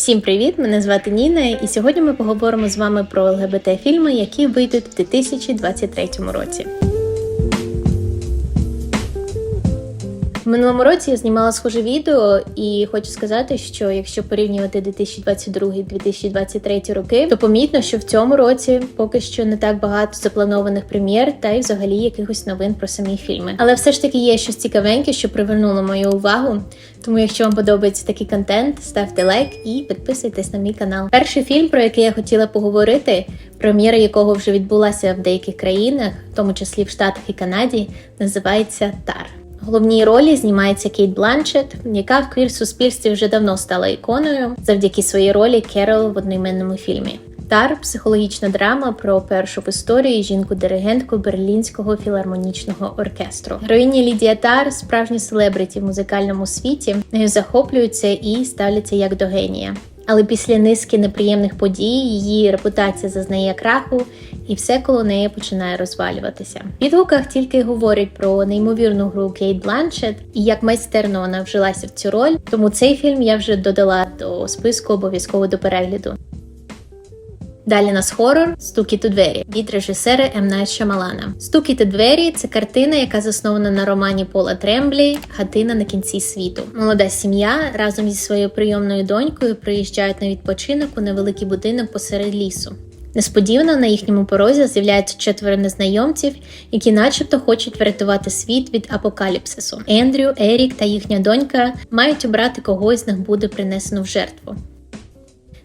Всім привіт! Мене звати Ніна, і сьогодні ми поговоримо з вами про ЛГБТ-фільми, які вийдуть в 2023 році. Минулому році я знімала схоже відео, і хочу сказати, що якщо порівнювати 2022-2023 роки, то помітно, що в цьому році поки що не так багато запланованих прем'єр та й взагалі якихось новин про самі фільми. Але все ж таки є щось цікавеньке, що привернуло мою увагу. Тому, якщо вам подобається такий контент, ставте лайк і підписуйтесь на мій канал. Перший фільм, про який я хотіла поговорити, прем'єра якого вже відбулася в деяких країнах, в тому числі в Штатах і Канаді, називається Тар. Головній ролі знімається Кейт Бланшет, яка в квір-суспільстві вже давно стала іконою завдяки своїй ролі Керол в одноіменному фільмі. Тар психологічна драма про першу в історії жінку-диригентку Берлінського філармонічного оркестру. Героїня Лідія Тар справжня селебриті в музикальному світі. Нею захоплюються і ставляться як до генія. Але після низки неприємних подій її репутація зазнає краху, і все коло неї починає розвалюватися. В відгуках тільки говорять про неймовірну гру Кейт Бланшет і як майстерно вона вжилася в цю роль. Тому цей фільм я вже додала до списку обов'язково до перегляду. Далі нас хорор Стукіт у двері від режисера М. Найт Шамалана. Стукіт у двері це картина, яка заснована на романі Пола Тремблі Хатина на кінці світу. Молода сім'я разом зі своєю прийомною донькою приїжджають на відпочинок у невеликий будинок посеред лісу. Несподівано на їхньому порозі з'являються четверо незнайомців, які, начебто, хочуть врятувати світ від апокаліпсису. Ендрю, Ерік та їхня донька мають обрати когось з них буде принесено в жертву.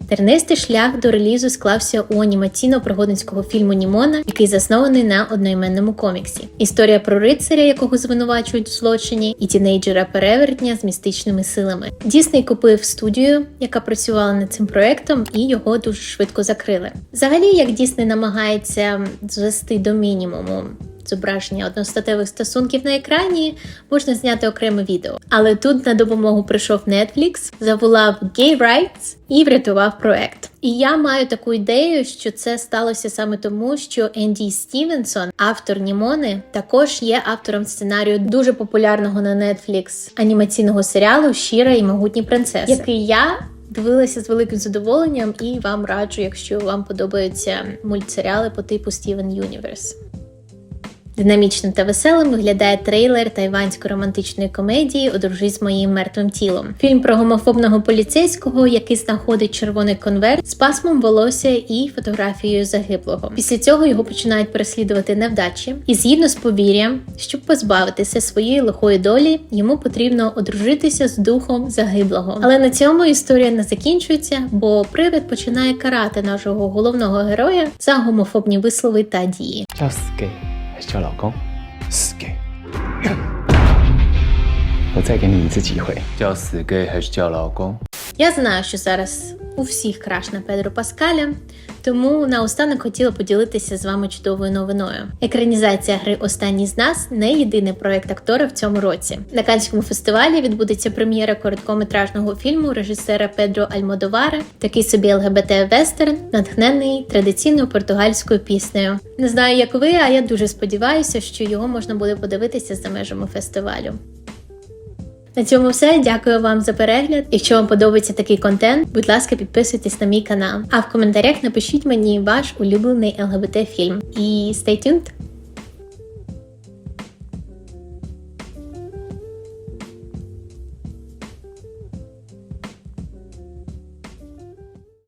Тернистий шлях до релізу склався у анімаційно-пригодницького фільму Німона, який заснований на одноіменному коміксі. Історія про рицаря, якого звинувачують у злочині, і тінейджера перевертня з містичними силами. Дісней купив студію, яка працювала над цим проектом, і його дуже швидко закрили. Взагалі, як Дісней намагається звести до мінімуму зображення одностатевих стосунків на екрані, можна зняти окреме відео. Але тут на допомогу прийшов Netflix, заволав Gay Rights і врятував проект. І я маю таку ідею, що це сталося саме тому, що Енді Стівенсон, автор Німони, також є автором сценарію дуже популярного на Netflix анімаційного серіалу Щира і могутні принцеси, який я. Дивилася з великим задоволенням і вам раджу, якщо вам подобаються мультсеріали по типу Steven Universe. Динамічним та веселим виглядає трейлер тайванської романтичної комедії Одружись з моїм мертвим тілом. Фільм про гомофобного поліцейського, який знаходить червоний конверт з пасмом волосся і фотографією загиблого. Після цього його починають переслідувати невдачі, і згідно з повір'ям, щоб позбавитися своєї лихої долі, йому потрібно одружитися з духом загиблого. Але на цьому історія не закінчується, бо привид починає карати нашого головного героя за гомофобні вислови та дії. 叫死 gay 还是叫老公？死 gay，我再给你一次机会。叫死 gay 还是叫老公？Я знаю, що зараз у всіх краш на Педро Паскаля, тому наостанок хотіла поділитися з вами чудовою новиною. Екранізація гри Останній з нас не єдиний проект актора в цьому році. На Канському фестивалі відбудеться прем'єра короткометражного фільму режисера Педро Альмодовара, такий собі ЛГБТ-вестерн, натхнений традиційною португальською піснею. Не знаю, як ви, а я дуже сподіваюся, що його можна буде подивитися за межами фестивалю. На цьому все. Дякую вам за перегляд. Якщо вам подобається такий контент, будь ласка, підписуйтесь на мій канал. А в коментарях напишіть мені ваш улюблений ЛГБТ фільм. І stay tuned!